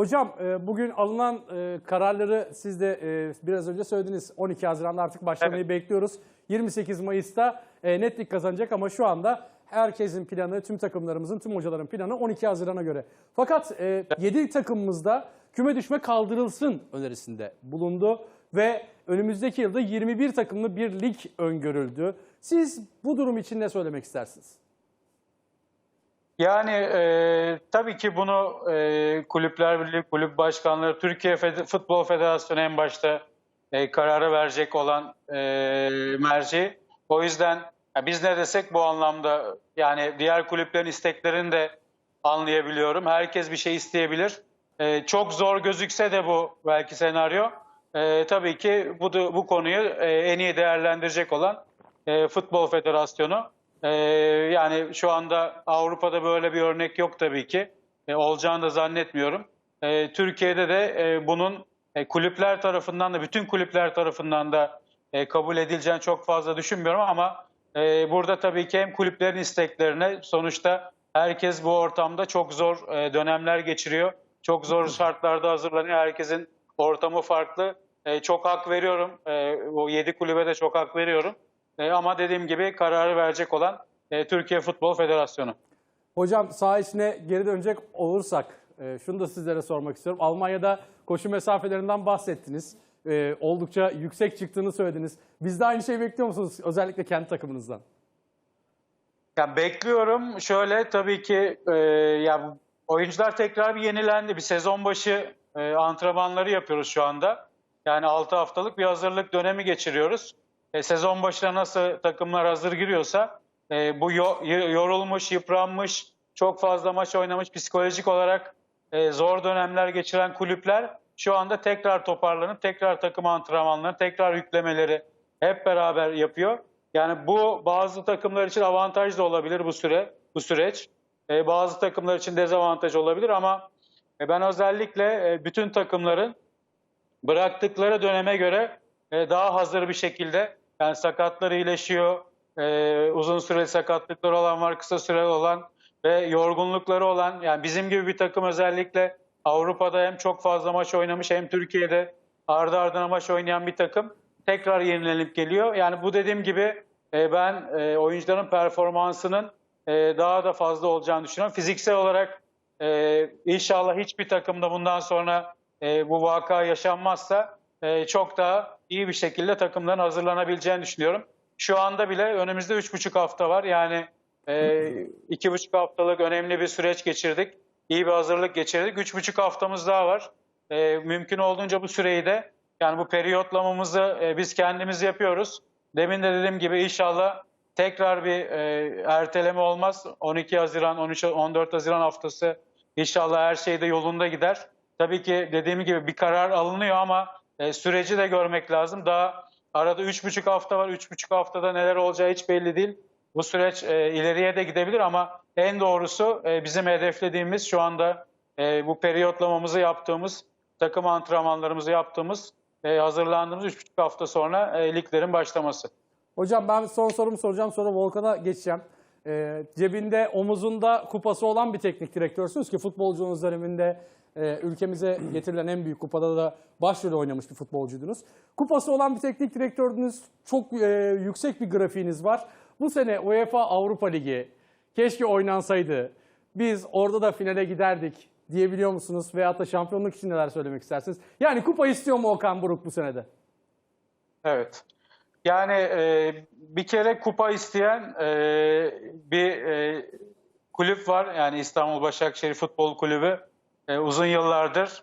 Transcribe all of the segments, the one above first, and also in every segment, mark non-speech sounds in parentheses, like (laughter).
Hocam e, bugün alınan e, kararları siz de e, biraz önce söylediniz. 12 Haziran'da artık başlamayı bekliyoruz. 28 Mayıs'ta netlik kazanacak ama şu anda herkesin planı, tüm takımlarımızın, tüm hocaların planı 12 Haziran'a göre. Fakat e, 7 takımımızda küme düşme kaldırılsın önerisinde bulundu ve önümüzdeki yılda 21 takımlı bir lig öngörüldü. Siz bu durum için ne söylemek istersiniz? Yani e, tabii ki bunu e, Kulüpler Birliği, kulüp başkanları, Türkiye Fed- Futbol Federasyonu en başta e, kararı verecek olan e, merci. O yüzden ya biz ne desek bu anlamda yani diğer kulüplerin isteklerini de anlayabiliyorum. Herkes bir şey isteyebilir. E, çok zor gözükse de bu belki senaryo. E, tabii ki bu bu konuyu e, en iyi değerlendirecek olan e, Futbol Federasyonu. E, yani şu anda Avrupa'da böyle bir örnek yok tabii ki. E, olacağını da zannetmiyorum. E, Türkiye'de de e, bunun e, kulüpler tarafından da bütün kulüpler tarafından da e, kabul edileceğini çok fazla düşünmüyorum ama e, burada tabii ki hem kulüplerin isteklerine sonuçta herkes bu ortamda çok zor e, dönemler geçiriyor. Çok zor şartlarda hazırlanıyor. Herkesin ortamı farklı. E, çok hak veriyorum. E, o 7 kulübe de çok hak veriyorum. E, ama dediğim gibi kararı verecek olan e, Türkiye Futbol Federasyonu. Hocam saha içine geri dönecek olursak e, şunu da sizlere sormak istiyorum. Almanya'da koşu mesafelerinden bahsettiniz. E, oldukça yüksek çıktığını söylediniz. Biz de aynı şeyi bekliyor musunuz? Özellikle kendi takımınızdan. Ya bekliyorum. Şöyle tabii ki e, ya oyuncular tekrar bir yenilendi. Bir sezon başı e, antrenmanları yapıyoruz şu anda. Yani 6 haftalık bir hazırlık dönemi geçiriyoruz. E, sezon başına nasıl takımlar hazır giriyorsa e, bu yo- yorulmuş, yıpranmış, çok fazla maç oynamış, psikolojik olarak e, zor dönemler geçiren kulüpler şu anda tekrar toparlanıp tekrar takım antrenmanlarını, tekrar yüklemeleri hep beraber yapıyor. Yani bu bazı takımlar için avantaj da olabilir bu süre, bu süreç. E, bazı takımlar için dezavantaj olabilir ama e, ben özellikle e, bütün takımların bıraktıkları döneme göre e, daha hazır bir şekilde yani sakatları iyileşiyor, e, uzun süreli sakatlıkları olan var, kısa süreli olan ve yorgunlukları olan yani bizim gibi bir takım özellikle Avrupa'da hem çok fazla maç oynamış hem Türkiye'de ardı ardına maç oynayan bir takım tekrar yenilenip geliyor. Yani bu dediğim gibi e, ben e, oyuncuların performansının e, daha da fazla olacağını düşünüyorum. Fiziksel olarak e, inşallah hiçbir takımda bundan sonra e, bu vaka yaşanmazsa e, çok daha iyi bir şekilde takımların hazırlanabileceğini düşünüyorum. Şu anda bile önümüzde 3,5 hafta var. Yani e, iki buçuk haftalık önemli bir süreç geçirdik. İyi bir hazırlık geçirdik. Üç buçuk haftamız daha var. E, mümkün olduğunca bu süreyi de yani bu periyotlamamızı e, biz kendimiz yapıyoruz. Demin de dediğim gibi inşallah tekrar bir e, erteleme olmaz. 12 Haziran, 13 14 Haziran haftası inşallah her şey de yolunda gider. Tabii ki dediğim gibi bir karar alınıyor ama e, süreci de görmek lazım. Daha arada 3,5 hafta var. 3,5 haftada neler olacağı hiç belli değil. Bu süreç e, ileriye de gidebilir ama en doğrusu e, bizim hedeflediğimiz şu anda e, bu periyotlamamızı yaptığımız, takım antrenmanlarımızı yaptığımız, e, hazırlandığımız 3,5 hafta sonra e, liglerin başlaması. Hocam ben son sorumu soracağım sonra Volkan'a geçeceğim. E, cebinde, omuzunda kupası olan bir teknik direktörsünüz ki futbolcunuz döneminde e, ülkemize getirilen en büyük kupada da başrol oynamış bir futbolcuydunuz. Kupası olan bir teknik direktördünüz. Çok e, yüksek bir grafiğiniz var. Bu sene UEFA Avrupa Ligi keşke oynansaydı. Biz orada da finale giderdik diyebiliyor musunuz? Veyahut da şampiyonluk için neler söylemek istersiniz? Yani kupa istiyor mu Okan Buruk bu senede? Evet. Yani e, bir kere kupa isteyen e, bir e, kulüp var. Yani İstanbul Başakşehir Futbol Kulübü e, uzun yıllardır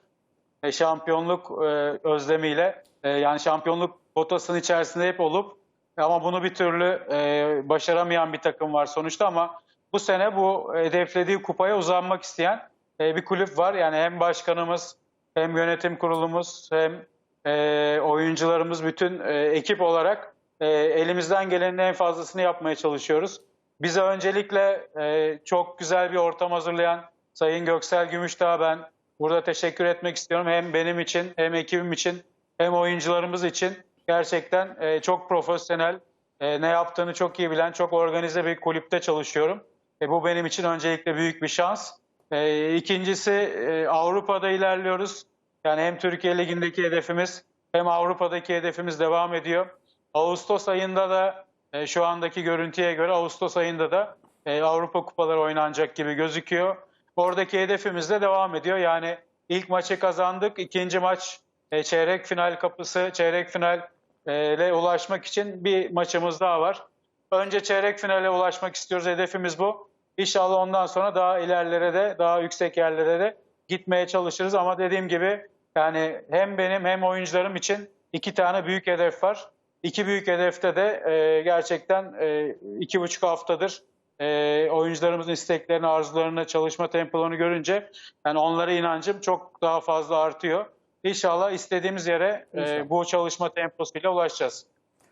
e, şampiyonluk e, özlemiyle e, yani şampiyonluk potasının içerisinde hep olup ama bunu bir türlü e, başaramayan bir takım var sonuçta ama bu sene bu hedeflediği kupaya uzanmak isteyen e, bir kulüp var. Yani hem başkanımız hem yönetim kurulumuz hem e, oyuncularımız bütün e, ekip olarak e, elimizden gelenin en fazlasını yapmaya çalışıyoruz. Bize öncelikle e, çok güzel bir ortam hazırlayan Sayın Göksel Gümüşdağ ben burada teşekkür etmek istiyorum. Hem benim için hem ekibim için hem oyuncularımız için gerçekten e, çok profesyonel, e, ne yaptığını çok iyi bilen, çok organize bir kulüpte çalışıyorum. E, bu benim için öncelikle büyük bir şans. E, ikincisi e, Avrupa'da ilerliyoruz. Yani hem Türkiye Ligi'ndeki hedefimiz hem Avrupa'daki hedefimiz devam ediyor. Ağustos ayında da e, şu andaki görüntüye göre Ağustos ayında da e, Avrupa kupaları oynanacak gibi gözüküyor. Oradaki hedefimiz de devam ediyor. Yani ilk maçı kazandık. ikinci maç e, çeyrek final kapısı, çeyrek final e, ile ulaşmak için bir maçımız daha var. Önce çeyrek finale ulaşmak istiyoruz. Hedefimiz bu. İnşallah ondan sonra daha ilerlere de, daha yüksek yerlere de gitmeye çalışırız. Ama dediğim gibi yani hem benim hem oyuncularım için iki tane büyük hedef var. İki büyük hedefte de e, gerçekten e, iki buçuk haftadır e, oyuncularımızın isteklerini, arzularını, çalışma tempolarını görünce yani onlara inancım çok daha fazla artıyor. İnşallah istediğimiz yere e, bu çalışma temposuyla ulaşacağız.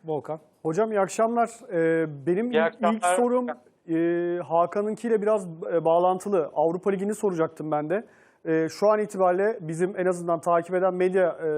Volkan. Hocam iyi akşamlar. Ee, benim İyi ilk, akşamlar. ilk sorum e, Hakan'ınkiyle biraz e, bağlantılı. Avrupa Ligi'ni soracaktım ben de. E, şu an itibariyle bizim en azından takip eden medya e,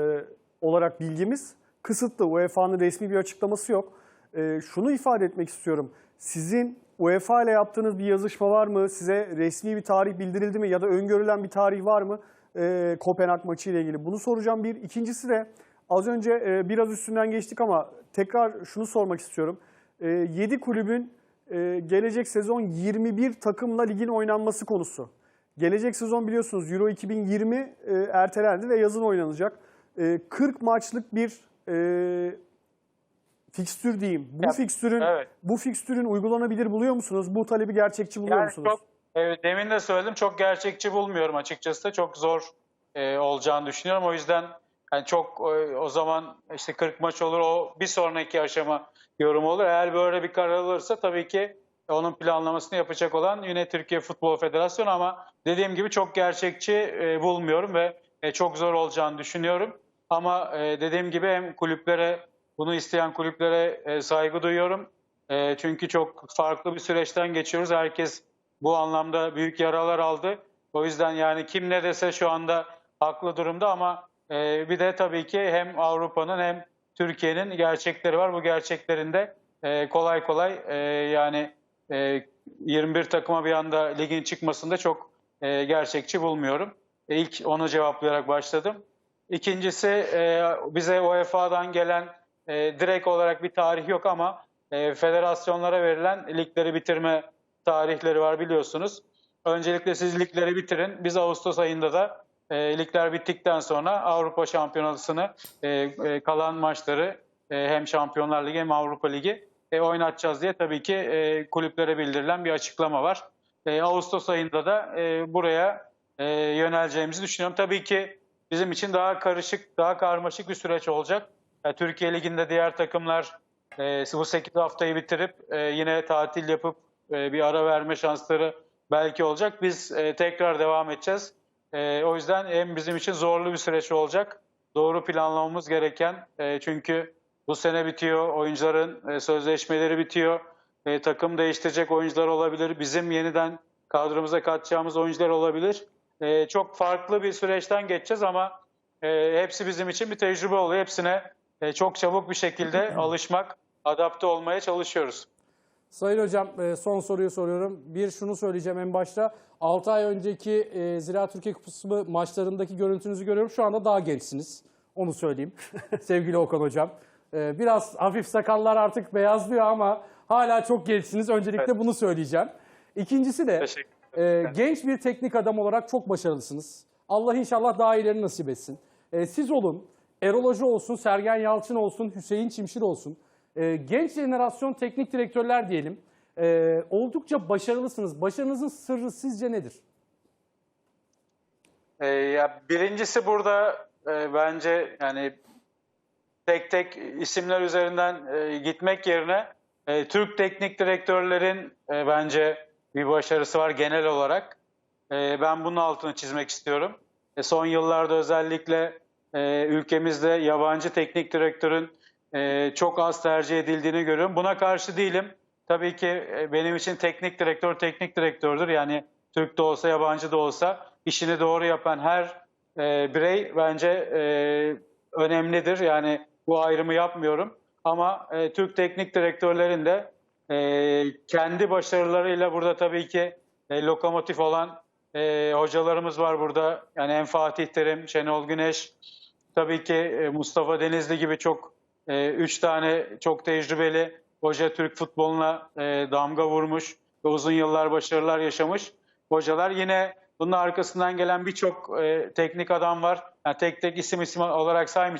olarak bilgimiz kısıtlı. UEFA'nın resmi bir açıklaması yok. E, şunu ifade etmek istiyorum. Sizin UEFA ile yaptığınız bir yazışma var mı? Size resmi bir tarih bildirildi mi? Ya da öngörülen bir tarih var mı? E, Kopenhag maçı ile ilgili. Bunu soracağım bir. İkincisi de az önce e, biraz üstünden geçtik ama tekrar şunu sormak istiyorum. E, 7 kulübün e, gelecek sezon 21 takımla ligin oynanması konusu. Gelecek sezon biliyorsunuz Euro 2020 e, ertelendi ve yazın oynanacak. E, 40 maçlık bir e, fikstür diyeyim. Bu Ya, fikstürün evet. bu fikstürün uygulanabilir buluyor musunuz? Bu talebi gerçekçi buluyor Yani musunuz? çok evet, demin de söyledim çok gerçekçi bulmuyorum açıkçası. Çok zor e, olacağını düşünüyorum. O yüzden yani çok e, o zaman işte 40 maç olur o bir sonraki aşama yorum olur. Eğer böyle bir karar alırsa tabii ki onun planlamasını yapacak olan yine Türkiye Futbol Federasyonu ama dediğim gibi çok gerçekçi e, bulmuyorum ve e, çok zor olacağını düşünüyorum. Ama e, dediğim gibi hem kulüplere bunu isteyen kulüplere e, saygı duyuyorum. E, çünkü çok farklı bir süreçten geçiyoruz. Herkes bu anlamda büyük yaralar aldı. O yüzden yani kim ne dese şu anda haklı durumda ama e, bir de tabii ki hem Avrupa'nın hem Türkiye'nin gerçekleri var. Bu gerçeklerinde e, kolay kolay e, yani e, 21 takıma bir anda ligin çıkmasında çok e, gerçekçi bulmuyorum. E, ilk onu cevaplayarak başladım. İkincisi e, bize UEFA'dan gelen e, direkt olarak bir tarih yok ama e, federasyonlara verilen ligleri bitirme tarihleri var biliyorsunuz. Öncelikle siz ligleri bitirin. Biz Ağustos ayında da e, ligler bittikten sonra Avrupa Şampiyonası'nı e, e, kalan maçları e, hem Şampiyonlar Ligi hem Avrupa Ligi e, oynatacağız diye tabii ki e, kulüplere bildirilen bir açıklama var. E, Ağustos ayında da e, buraya e, yöneleceğimizi düşünüyorum. Tabii ki bizim için daha karışık, daha karmaşık bir süreç olacak. Türkiye Ligi'nde diğer takımlar e, bu 8 haftayı bitirip e, yine tatil yapıp e, bir ara verme şansları belki olacak. Biz e, tekrar devam edeceğiz. E, o yüzden hem bizim için zorlu bir süreç olacak. Doğru planlamamız gereken e, çünkü bu sene bitiyor, oyuncuların e, sözleşmeleri bitiyor. E, takım değiştirecek oyuncular olabilir. Bizim yeniden kadromuza katacağımız oyuncular olabilir. E, çok farklı bir süreçten geçeceğiz ama e, hepsi bizim için bir tecrübe oluyor. Hepsine e, çok çabuk bir şekilde (clears throat) alışmak, adapte olmaya çalışıyoruz. Sayın Hocam e, son soruyu soruyorum. Bir şunu söyleyeceğim en başta. 6 ay önceki e, Zira Türkiye Kupası maçlarındaki görüntünüzü görüyorum. Şu anda daha gençsiniz. Onu söyleyeyim. (laughs) Sevgili Okan Hocam. E, Biraz hafif sakallar artık beyazlıyor ama hala çok gençsiniz. Öncelikle Evet. bunu söyleyeceğim. İkincisi de Teşekkür genç bir teknik adam olarak çok başarılısınız. Allah inşallah daha iyilerini nasip etsin. Siz olun, Erol Hoca olsun, Sergen Yalçın olsun, Hüseyin Çimşir olsun. E, genç jenerasyon teknik direktörler diyelim. E, oldukça başarılısınız. Başarınızın sırrı sizce nedir? Ee, ya birincisi burada e, bence yani tek tek isimler üzerinden e, gitmek yerine e, Türk teknik direktörlerin e, bence bir başarısı var genel olarak. E, ben bunun altını çizmek istiyorum. E, son yıllarda özellikle e, ülkemizde yabancı teknik direktörün e, çok az tercih edildiğini görüyorum. Buna karşı değilim. Tabii ki e, benim için teknik direktör teknik direktördür. Yani Türk de olsa yabancı da olsa işini doğru yapan her e, birey bence önemlidir. Yani bu ayrımı yapmıyorum. Ama Türk teknik direktörlerin de kendi başarılarıyla burada tabii ki lokomotif olan e, hocalarımız var burada. Yani hem Fatih Terim, Şenol Güneş, tabii ki e, Mustafa Denizli gibi çok e, üç tane çok tecrübeli hoca Türk futboluna e, damga vurmuş ve uzun yıllar başarılar yaşamış hocalar. Yine bunun arkasından gelen birçok teknik adam var. Yani tek tek isim isim olarak saymayacağım.